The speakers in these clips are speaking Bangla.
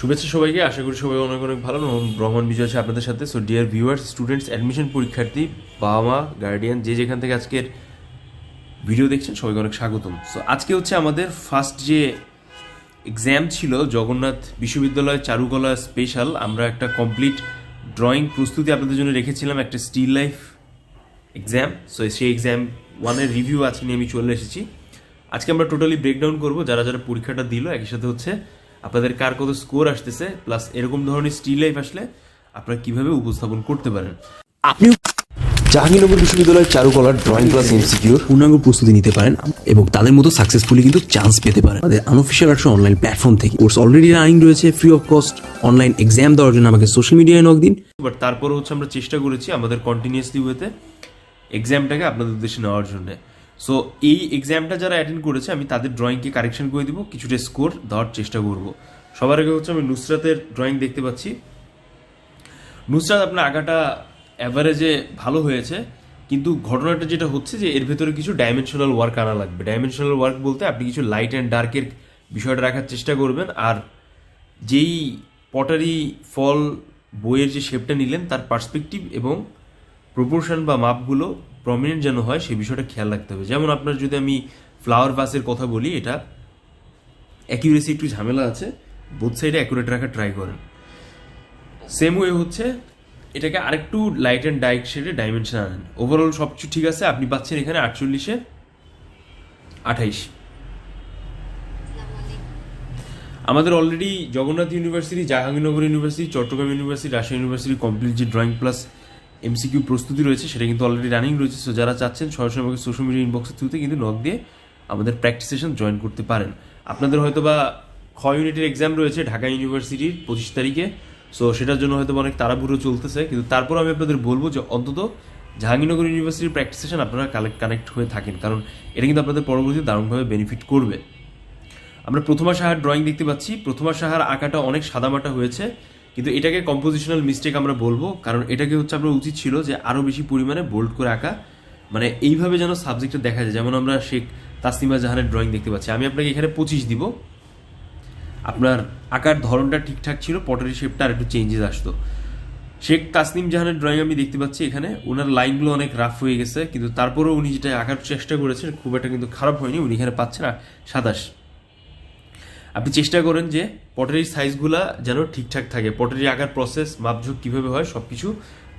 শুভেচ্ছা সবাইকে। আশা করি সবাই অনেক অনেক ভালো। রহমান বিজয় আছে আপনাদের সাথে। So dear viewers students admission পরীক্ষার্থী, বাবা মা গার্ডিয়ান যে যেখান থেকে আজকের ভিডিও দেখছেন, সবাইকে অনেক স্বাগতম। সো আজকে হচ্ছে আমাদের ফার্স্ট যে এক্সাম ছিল, জগন্নাথ বিশ্ববিদ্যালয় চারুকলা স্পেশাল আমরা একটা কমপ্লিট ড্রয়িং প্রস্তুতি আপনাদের জন্য রেখেছিলাম, একটা স্টিল লাইফ এক্সাম সো সেই এক্সাম ওয়ানের রিভিউ আজকে নিয়ে আমি চলে এসেছি। আজকে আমরা টোটালি ব্রেকডাউন করব। যারা যারা পরীক্ষাটা দিল, একই সাথে হচ্ছে আপনাদের কার কত স্কোর আসতেছে প্লাস এরকম ধরনের স্টিল লাইফ আসলে আপনারা কীভাবে উপস্থাপন করতে পারেন? আপনিও জাহাঙ্গীরনগর বিশ্ববিদ্যালয়ের চারুকলার ড্রয়িং ক্লাস এমসিকিউর পূর্ণাঙ্গ প্রস্তুতি নিতে পারেন এবং তাদের মতো সাকসেসফুলি কিন্তু চান্স পেতে পারেন। আমাদের আনঅফিসিয়াল আর্টস অনলাইন প্ল্যাটফর্ম থেকে। কোর্স অলরেডি রানিং রয়েছে free of cost online exam দেওয়ার জন্য আমাকে সোশ্যাল মিডিয়ায় নক দিন। বাট তারপরে হচ্ছে আমরা চেষ্টা করেছি আমাদের কন্টিনিউয়াসলি ওয়েতে এক্সামটাকে আপনাদের উদ্দেশ্যে নেওয়ার জন্য। সো এই এক্সামটা যারা অ্যাটেন্ড করেছে, আমি তাদের ড্রয়িংকে কারেকশন করে দিব, কিছুটা স্কোর দেওয়ার চেষ্টা করব। সবার আগে হচ্ছে আমি নুসরাতের ড্রয়িং দেখতে পাচ্ছি। নুসরাত, আপনার আঁকাটা অ্যাভারেজে ভালো হয়েছে, কিন্তু ঘটনাটা যেটা হচ্ছে যে, এর ভেতরে কিছু ডাইমেনশনাল ওয়ার্ক আনা লাগবে। ডাইমেনশনাল ওয়ার্ক বলতে আপনি কিছু লাইট অ্যান্ড ডার্কের বিষয়টা রাখার চেষ্টা করবেন, আর যেই পটারি ফল বইয়ের যে শেপটা নিলেন, তার পার্সপেক্টিভ এবং প্রপোর্শন বা মাপগুলো প্রমিনেন্ট যেন হয়, সেই বিষয়টা খেয়াল রাখতে হবে। যেমন আপনার যদি আমি ফ্লাওয়ার ভাসের কথা বলি, এটা অ্যাকিউরেসি একটু ঝামেলা আছে বোথ সাইডে অ্যাকুরেট রাখার ট্রাই করেন। সেম ওয়ে হচ্ছে, এটাকে আরেকটু লাইট অ্যান্ড ডাইক শেডে ডাইমেনশন আনেন। ওভারঅল সব কিছু ঠিক আছে, আপনি পাচ্ছেন এখানে আটচল্লিশে আঠাইশ। আমাদের already Jagannath university Jahangirnagar university Chattogram university Rajshahi university complete যে ড্রয়িং প্লাস এমসিকিউ প্রস্তুতি রয়েছে, সেটা কিন্তু অলরেডি রানিং রয়েছে। সো যারা চাচ্ছেন, সরাসরি আমাকে সোশ্যাল মিডিয়া ইনবক্সের থ্রুতে কিন্তু নক দিয়ে আমাদের প্র্যাকটিস সেশন জয়েন করতে পারেন। আপনাদের হয়তো বা খ ইউনিটের এক্সাম রয়েছে ঢাকা ইউনিভার্সিটির পঁচিশ তারিখে। সো সেটার জন্য হয়তো অনেক তাড়াহুড়ো চলতেছে। কিন্তু তারপর আমি আপনাদের বলব যে অন্তত জাহাঙ্গীরনগর ইউনিভার্সিটির প্র্যাকটিস সেশন আপনারা কালেক্ট কানেক্ট হয়ে থাকেন। কারণ এটা কিন্তু আপনাদের পরবর্তীতে দারুণভাবে বেনিফিট করবে। আমরা প্রথমা সাহার ড্রয়িং দেখতে পাচ্ছি। প্রথমা সাহার আঁকাটা অনেক সাদামাটা হয়েছে। কিন্তু এটাকে কম্পোজিশনাল মিস্টেক আমরা বলব, কারণ এটাকে হচ্ছে আমরা উচিত ছিল যে আরও বেশি পরিমাণে বোল্ড করে আঁকা। মানে এইভাবে যেন সাবজেক্টটা দেখা যায়, যেমন আমরা শেখ তাসনিমা জাহানের ড্রয়িং দেখতে পাচ্ছি। আমি আপনাকে এখানে পঁচিশ দিব। আপনার আঁকার ধরনটা ঠিকঠাক ছিল পটারি শেপটা আর একটু চেঞ্জেস আসতো। শেখ তাসনিম জাহানের ড্রয়িং আমি দেখতে পাচ্ছি এখানে। ওনার লাইনগুলো অনেক রাফ হয়ে গেছে, কিন্তু তারপরেও উনি যেটা আঁকার চেষ্টা করেছেন, খুব একটা কিন্তু খারাপ হয়নি। উনি এখানে পাচ্ছেন সাতাশ। আপনি চেষ্টা করেন যে পটারির সাইজগুলা যেন ঠিকঠাক থাকে। পটারি আঁকার প্রসেস মাপঝোঁক কীভাবে হয় সব কিছু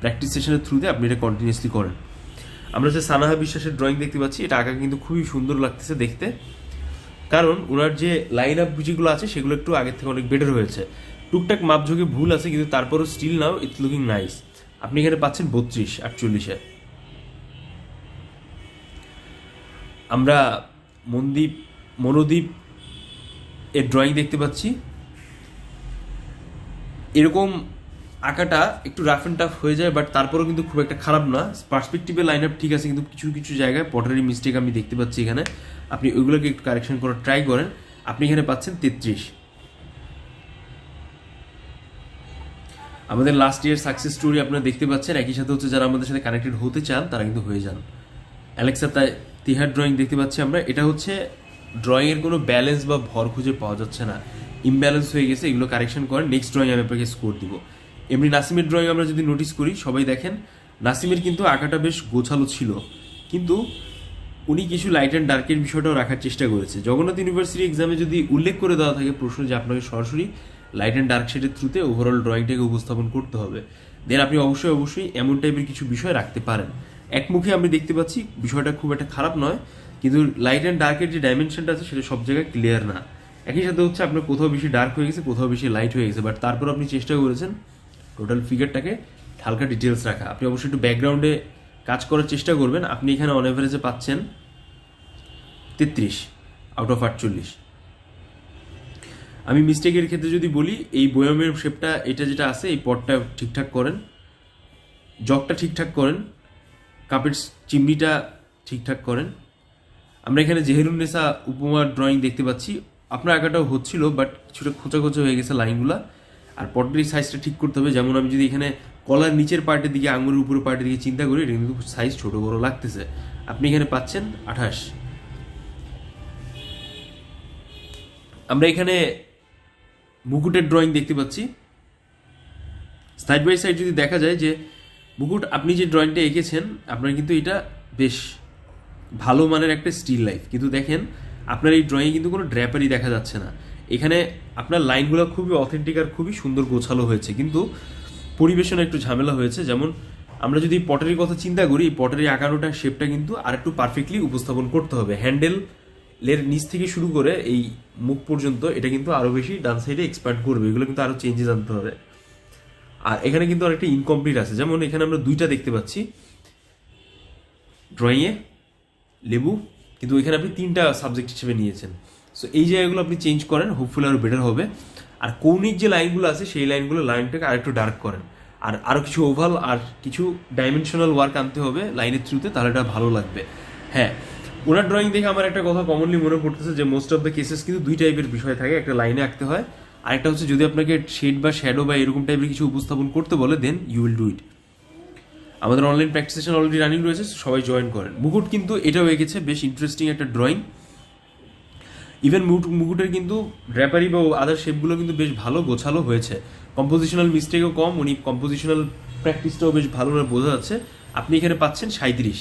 প্র্যাকটিস সেশনের থ্রুতে আপনি এটা কন্টিনিউসলি করেন। আমরা যে সানাহা বিশ্বাসের ড্রয়িং দেখতে পাচ্ছি, এটা আঁকা কিন্তু খুবই সুন্দর লাগতেছে দেখতে। কারণ ওনার যে লাইন আপ যেগুলো আছে, সেগুলো একটু আগের থেকে অনেক বেটার হয়েছে। টুকটাক মাপঝোঁকে ভুল আছে, কিন্তু তারপরও still now it's looking nice আপনি এখানে পাচ্ছেন বত্রিশ, আটচল্লিশে আমরা মনদীপ, মনোদীপ এর ড্রয়িং দেখতে পাচ্ছি। এরকম আঁকাটা একটু রাফ অ্যান্ড টাফ হয়ে যায় বাট তারপরেও কিন্তু খুব একটা খারাপ না। পার্সপেক্টিভে লাইন আপ ঠিক আছে, কিন্তু কিছু কিছু জায়গায় পটারি মিস্টেক আমি দেখতে পাচ্ছি এখানে। আপনি ওইগুলোকে একটু কারেকশন করার ট্রাই করেন। আপনি এখানে পাচ্ছেন তেত্রিশ। আমাদের লাস্ট ইয়ার সাকসেস স্টোরি আপনারা দেখতে পাচ্ছেন। একই সাথে হচ্ছে যারা আমাদের সাথে কানেক্টেড হতে চান, তারা কিন্তু হয়ে যান। অ্যালেক্সা তাই তিহার ড্রয়িং দেখতে পাচ্ছি আমরা। এটা হচ্ছে ড্রয়িং এর কোনো ব্যালেন্স বা ভর খুঁজে পাওয়া যাচ্ছে না। ইমব্যালেন্স হয়ে গেছে, এগুলো কারেকশন করেন নেক্সট ড্রয়িং আমি আপনাকে স্কোর দিব। এমনি নাসিমের ড্রয়িং আমরা যদি নোটিস করি, সবাই দেখেন, নাসিমের কিন্তু আঁকাটা বেশ গোছালো ছিল। কিন্তু উনি কিছু লাইট অ্যান্ড ডার্কের বিষয়টাও রাখার চেষ্টা করেছে। জগন্নাথ ইউনিভার্সিটি এক্সামে যদি উল্লেখ করে দেওয়া থাকে প্রশ্ন যে আপনাকে সরাসরি লাইট অ্যান্ড ডার্ক শেডের থ্রুতে ওভারঅল ড্রয়িংটাকে উপস্থাপন করতে হবে দেন আপনি অবশ্যই অবশ্যই এমন টাইপের কিছু বিষয় রাখতে পারেন। একমুখে আমি দেখতে পাচ্ছি, বিষয়টা খুব একটা খারাপ নয়, কিন্তু লাইট অ্যান্ড ডার্কের যে ডাইমেনশনটা আছে, সেটা সব জায়গায় ক্লিয়ার না। একই সাথে হচ্ছে আপনার কোথাও বেশি ডার্ক হয়ে গেছে, কোথাও বেশি লাইট হয়ে গেছে বাট তারপর আপনি চেষ্টা করেছেন টোটাল ফিগারটাকে হালকা ডিটেলস রাখা। আপনি অবশ্যই একটু ব্যাকগ্রাউন্ডে কাজ করার চেষ্টা করবেন। আপনি এখানে অন এভারেজে পাচ্ছেন তেত্রিশ আউট অফ আটচল্লিশ। আমি মিস্টেকের ক্ষেত্রে যদি বলি, এই বয়ামের শেপটা এটা যেটা আছে, এই পটটা ঠিকঠাক করেন জগটা ঠিকঠাক করেন কাপের চিমনিটা ঠিকঠাক করেন। আমরা এখানে জেহেরুন্নেসা উপমার ড্রয়িং দেখতে পাচ্ছি। আপনার আঁকাটাও হচ্ছিল বাট কিছুটা খোঁচা খোঁচা হয়ে গেছে লাইনগুলো। আর পটের সাইজটা ঠিক করতে হবে। যেমন আমি যদি এখানে কলার নিচের পার্টের দিকে আঙুরের উপরের পার্টের দিকে চিন্তা করি, এটা কিন্তু সাইজ ছোট বড় লাগতেছে। আপনি এখানে পাচ্ছেন আঠাশ। আমরা এখানে মুকুটের ড্রয়িং দেখতে পাচ্ছি। সাইড বাই সাইড যদি দেখা যায় যে মুকুট, আপনি যে ড্রয়িংটা এঁকেছেন, আপনার কিন্তু এটা বেশ ভালো মানের একটা স্টিল লাইফ কিন্তু দেখেন, আপনার এই ড্রয়িংয়ে কিন্তু কোনো ড্র্যাপারই দেখা যাচ্ছে না। এখানে আপনার লাইনগুলো খুবই অথেন্টিক আর খুবই সুন্দর গোছালো হয়েছে। কিন্তু পরিবেশনে একটু ঝামেলা হয়েছে। যেমন, আমরা যদি পটারির কথা চিন্তা করি পটারি আঁকানোটার শেপটা কিন্তু আর একটু পারফেক্টলি উপস্থাপন করতে হবে। হ্যান্ডেল লের নিচ থেকে শুরু করে এই মুখ পর্যন্ত এটা কিন্তু আরও বেশি ডান সাইডে এক্সপার্ট করবে। এগুলো কিন্তু আরও চেঞ্জেস আনতে হবে। আর এখানে কিন্তু আরেকটা ইনকমপ্লিট আছে। যেমন এখানে আমরা দুইটা দেখতে পাচ্ছি। ড্রয়িংয়ে লেবু, কিন্তু এখানে আপনি তিনটা সাবজেক্ট হিসেবে নিয়েছেন। সো এই জায়গাগুলো আপনি চেঞ্জ করেন হোপফুলি আরও বেটার হবে। আর কৌণিক যে লাইনগুলো আছে, সেই লাইনগুলো লাইনটাকে আরেকটু ডার্ক করেন। আর আরও কিছু ওভাল আর কিছু ডাইমেনশনাল ওয়ার্ক আনতে হবে লাইনের থ্রুতে তাহলে এটা ভালো লাগবে। হ্যাঁ ওনার ড্রয়িং দেখে আমার একটা কথা কমনলি মনে পড়তেছে যে মোস্ট অফ দ্য কেসেস কিন্তু দুই টাইপের বিষয় থাকে। একটা লাইনে আঁকতে হয় আরেকটা হচ্ছে যদি আপনাকে শেড বা শ্যাডো বা এরকম টাইপের কিছু উপস্থাপন করতে বলে দেন ইউ উইল ডু ইট আমাদের online practice session already running রয়েছে সবাই জয়েন করেন। মুকুট কিন্তু এটাও এঁকেছে, বেশ ইন্টারেস্টিং একটা ড্রয়িং ইভেন মুট মুকুটের কিন্তু ড্র্যাপারি বা আদার শেপগুলো কিন্তু বেশ ভালো গোছালো হয়েছে। কম্পোজিশনাল মিস্টেকও কম, উনি কম্পোজিশনাল প্র্যাকটিসটাও বেশ ভালো বোঝা যাচ্ছে। আপনি এখানে পাচ্ছেন সাঁত্রিশ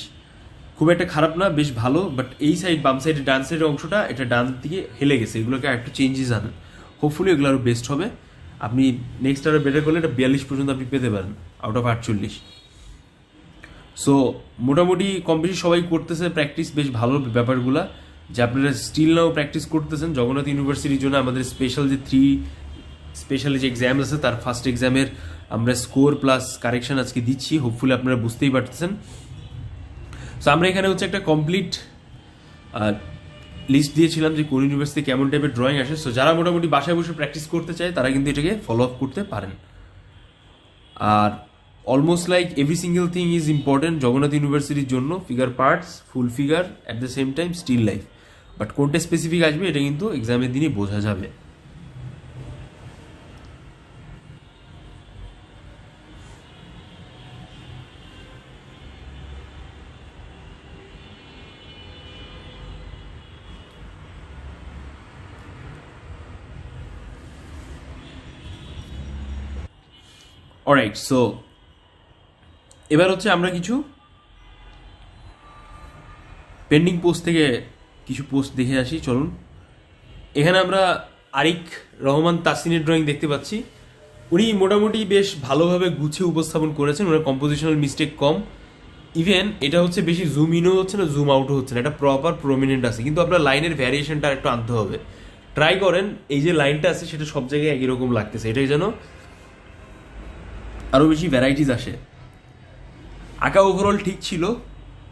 খুব একটা খারাপ না, বেশ ভালো বাট এই সাইড বাম সাইডে ডান সাইডের অংশটা, এটা ডান দিকে হেলে গেছে, এগুলোকে একটু চেঞ্জেস আনেন। হোপফুলি এগুলো আরও বেস্ট হবে। আপনি নেক্সট আরও বেটার করলে এটা বিয়াল্লিশ পর্যন্ত আপনি পেতে পারেন আউট অফ আটচল্লিশ। সো মোটামুটি কম বেশি সবাই করতেছে প্র্যাকটিস বেশ ভালো ব্যাপারগুলো। যে আপনারা স্টিল নাও প্র্যাকটিস করতেছেন, জগন্নাথ ইউনিভার্সিটির জন্য আমাদের স্পেশাল যে থ্রি স্পেশাল যে এক্সাম আছে, তার ফার্স্ট এক্সামের আমরা স্কোর প্লাস কারেকশন আজকে দিচ্ছি। হোপফুলি আপনারা বুঝতেই পারতেছেন। সো আমরা এখানে হচ্ছে একটা কমপ্লিট লিস্ট দিয়েছিলাম যে কোন ইউনিভার্সিটি কেমন টাইপের ড্রয়িং আসে। সো যারা মোটামুটি বাসায় বসে প্র্যাকটিস করতে চায়, তারা কিন্তু এটাকে ফলো আপ করতে পারেন। আর almost like every single thing is important Jagannath ইউনিভার্সিটির জন্য figure parts full figure at the same time still life but কোনটা স্পেসিফিক আসবে, এটা কিন্তু এক্সামের দিনই বোঝা যাবে। অলরাইট সো এবার হচ্ছে আমরা কিছু পেন্ডিং পোস্ট থেকে কিছু পোস্ট দেখে আসি, চলুন। এখানে আমরা আরিক রহমান তাসিনের ড্রয়িং দেখতে পাচ্ছি। উনি মোটামুটি বেশ ভালোভাবে গুছিয়ে উপস্থাপন করেছেন, ওনার কম্পোজিশনাল মিস্টেক কম। ইভেন এটা হচ্ছে বেশি জুম ইনও হচ্ছে না জুম আউটও হচ্ছে না, এটা প্রপার প্রমিনেন্ট আছে। কিন্তু আপনার লাইনের ভ্যারিয়েশনটা একটু আনতে হবে। ট্রাই করেন, এই যে লাইনটা আছে, সেটা সব জায়গায় একই রকম লাগতেছে। এটাই যেন আরও বেশি ভ্যারাইটিস আসে। আঁকা ওভারঅল ঠিক ছিল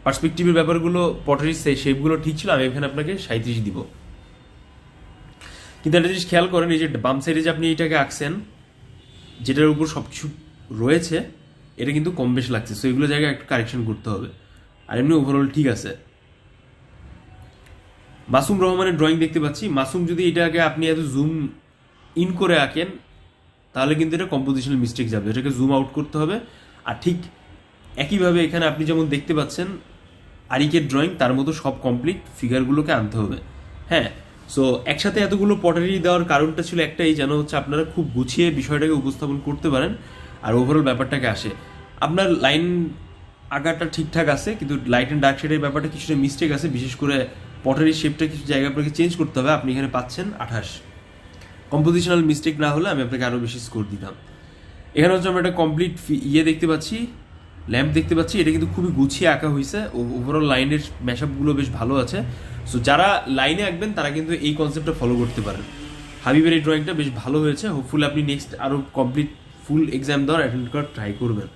পার্সপেক্টিভের ব্যাপারগুলো পটারির শেপগুলো ঠিক ছিল, আমি এখানে আপনাকে সাঁত্রিশ দিব। কিন্তু একটা জিনিস খেয়াল করেন, এই যে বাম সাইডে যে আপনি এটাকে আঁকছেন, যেটার উপর সব কিছু রয়েছে, এটা কিন্তু কম বেশ লাগছে। সো এগুলো জায়গায় একটু কারেকশন করতে হবে। আর এমনি ওভারঅল ঠিক আছে। মাসুম রহমানের ড্রয়িং দেখতে পাচ্ছি। মাসুম, যদি এটাকে আপনি এত জুম ইন করে আঁকেন তাহলে কিন্তু এটা কম্পোজিশনাল মিস্টেক যাবে। এটাকে জুম আউট করতে হবে। আর ঠিক একইভাবে এখানে আপনি যেমন দেখতে পাচ্ছেন, আরিকের ড্রয়িং তার মতো সব কমপ্লিট ফিগারগুলোকে আনতে হবে। হ্যাঁ সো একসাথে এতগুলো পটারি দেওয়ার কারণটা ছিল একটাই, যেন হচ্ছে আপনারা খুব গুছিয়ে বিষয়টাকে উপস্থাপন করতে পারেন আর ওভারঅল ব্যাপারটাকে আসে। আপনার লাইন আঁকাটা ঠিকঠাক আছে, কিন্তু লাইট অ্যান্ড ডার্ক শেডের ব্যাপারটা কিছুটা মিস্টেক আছে। বিশেষ করে পটারির শেপটা কিছু জায়গা আপনাকে চেঞ্জ করতে হবে। আপনি এখানে পাচ্ছেন আঠাশ। কম্পোজিশনাল মিস্টেক না হলে আমি আপনাকে আরও বেশি স্কোর দিতাম। এখানে হচ্ছে আমরা একটা কমপ্লিট ইয়ে দেখতে পাচ্ছি ল্যাম্প দেখতে পাচ্ছি, এটা কিন্তু খুবই গুছিয়ে আঁকা হয়েছে ওভারঅল লাইনের ম্যাশআপগুলো বেশ ভালো আছে। সো যারা লাইনে আঁকবেন, তারা কিন্তু এই কনসেপ্টটা ফলো করতে পারেন। হাবিবের এই ড্রয়িংটা বেশ ভালো হয়েছে। হোপফুলি আপনি নেক্সট আরও কমপ্লিট ফুল এক্সাম দেওয়ার অ্যাটেন্ড করার ট্রাই করবেন।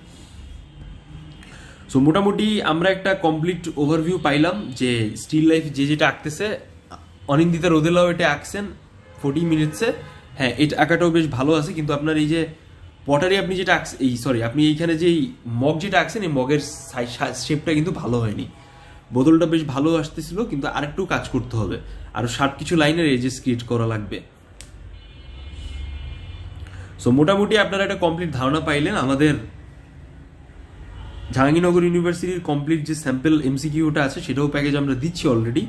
সো মোটামুটি আমরা একটা কমপ্লিট ওভারভিউ পাইলাম যে স্টিল লাইফ যে যেটা আঁকতেছে, অনিন্দিতা রোদেলাও এটা আঁকছেন। ফোর্টি মিনিটসে হ্যাঁ এটা আঁকাটাও বেশ ভালো আছে, কিন্তু আপনার এই যে পটারি আপনি যেটা এই সরি আপনি এইখানে যে মগ যেটা আঁকছেন, এই মগের শেপটা কিন্তু ভালো হয়নি। বোতলটা বেশ ভালো আসতেছিল, কিন্তু আরেকটু কাজ করতে হবে। আরও ষাট কিছু লাইনের এজেস ক্রিয়েট করা লাগবে। সো মোটামুটি আপনারা একটা কমপ্লিট ধারণা পাইলেন, আমাদের জাহাঙ্গীরনগর ইউনিভার্সিটির কমপ্লিট যে স্যাম্পল এমসিকিউটা আছে, সেটাও প্যাকেজ আমরা দিচ্ছি অলরেডি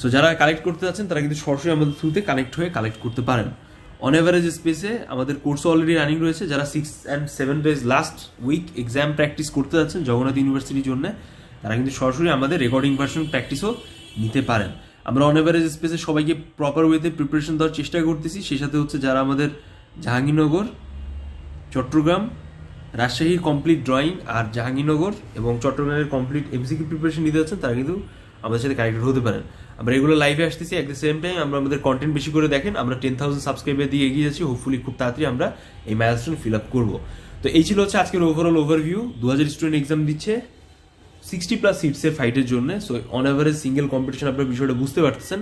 সো যারা কালেক্ট করতে যাচ্ছেন, তারা কিন্তু সরাসরি আমাদের থ্রুতে কানেক্ট হয়ে কালেক্ট করতে পারেন। অন অ্যাভারেজ স্পেসে আমাদের কোর্স অলরেডি রানিং রয়েছে, যারা six and seven days last week exam practice করতে যাচ্ছেন জগন্নাথ ইউনিভার্সিটির জন্য, তারা কিন্তু সরাসরি আমাদের রেকর্ডিং ভার্সন প্র্যাকটিসও নিতে পারেন। আমরা অন অ্যাভারেজ স্পেসে সবাইকে প্রপার ওয়েতে প্রিপারেশন দেওয়ার চেষ্টা করতেছি। সেই সাথে হচ্ছে যারা আমাদের জাহাঙ্গীরনগর, চট্টগ্রাম, রাজশাহীর কমপ্লিট ড্রয়িং আর জাহাঙ্গীরনগর এবং চট্টগ্রামের কমপ্লিট এমসিকিউ প্রিপারেশন নিতে যাচ্ছেন, তারা কিন্তু আমাদের সাথে কানেক্টেড হতে পারেন। আমরা এগুলো লাইভে আসতেছি অ্যাট দ্য সেম টাইম আমরা আমাদের কন্টেন্ট বেশি করে দেখেন, আমরা টেন থাউজেন্ড সাবস্ক্রাইবার দিয়ে এগিয়ে যাচ্ছি হোপফুলি খুব তাড়াতাড়ি আমরা এই মাইলস্টোন ফিল আপ করব। তো এই ছিল হচ্ছে আজকের ওভারঅল ওভারভিউ দু হাজার স্টুডেন্ট এক্সাম দিচ্ছে সিক্সটি প্লাস সিটসের ফাইটের জন্য so on average single competition আপনার বিষয়টা বুঝতে পারতেছেন।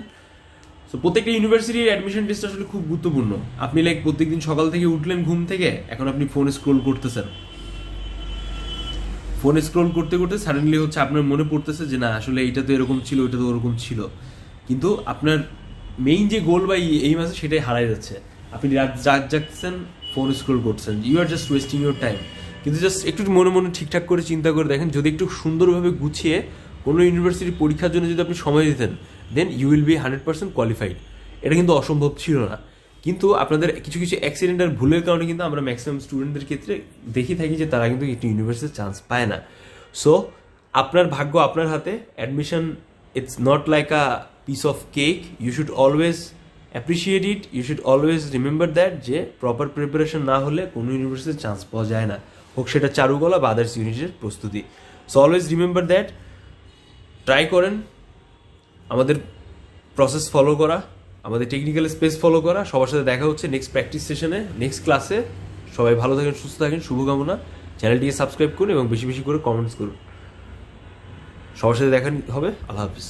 সো প্রত্যেকটা ইউনিভার্সিটির অ্যাডমিশন টেস্ট আসলে খুব গুরুত্বপূর্ণ। আপনি লাইক প্রত্যেকদিন সকাল থেকে উঠলেন ঘুম থেকে, এখন আপনি ফোনে স্ক্রোল করতেছেন। ফোনে স্ক্রোল করতে করতে সাডেনলি হচ্ছে আপনার মনে পড়তেছে যে না, আসলে এইটা তো এরকম ছিল, ওইটা তো ওরকম ছিল। কিন্তু আপনার মেইন যে গোল বা এই মাসে সেটাই হারাই যাচ্ছে। আপনি রাত জাগ জাগছেন ফোন স্ক্রোল করছেন। You are just wasting your time কিন্তু জাস্ট একটু মনে মনে ঠিকঠাক করে চিন্তা করে দেখেন, যদি একটু সুন্দরভাবে গুছিয়ে কোনো ইউনিভার্সিটির পরীক্ষার জন্য যদি আপনি সময় দিতেন দেন you will be hundred percent qualified এটা কিন্তু অসম্ভব ছিল না। কিন্তু আপনাদের কিছু কিছু অ্যাক্সিডেন্ট আর ভুলের কারণে কিন্তু আমরা ম্যাক্সিমাম স্টুডেন্টদের ক্ষেত্রে দেখি থাকি যে তারা কিন্তু একটি ইউনিভার্সিটির চান্স পায় না। সো আপনার ভাগ্য আপনার হাতে admission it's not like a piece of cake you should always appreciate it you should always remember that যে প্রপার প্রিপারেশন না হলে কোনো ইউনিভার্সিটির চান্স পাওয়া যায় না। হোক সেটা চারুকলা বা আদার্স ইউনিটের প্রস্তুতি। So always remember that try করেন। আমাদের প্রসেস ফলো করা। আমাদের টেকনিক্যাল স্পেস ফলো করা। সবার সাথে দেখা হচ্ছে নেক্সট প্র্যাকটিস সেশনে নেক্সট ক্লাসে সবাই ভালো থাকেন, সুস্থ থাকেন, শুভকামনা। চ্যানেলটিকে সাবস্ক্রাইব করুন এবং বেশি বেশি করে কমেন্টস করুন। সবার সাথে দেখা হবে, আল্লাহ হাফিজ।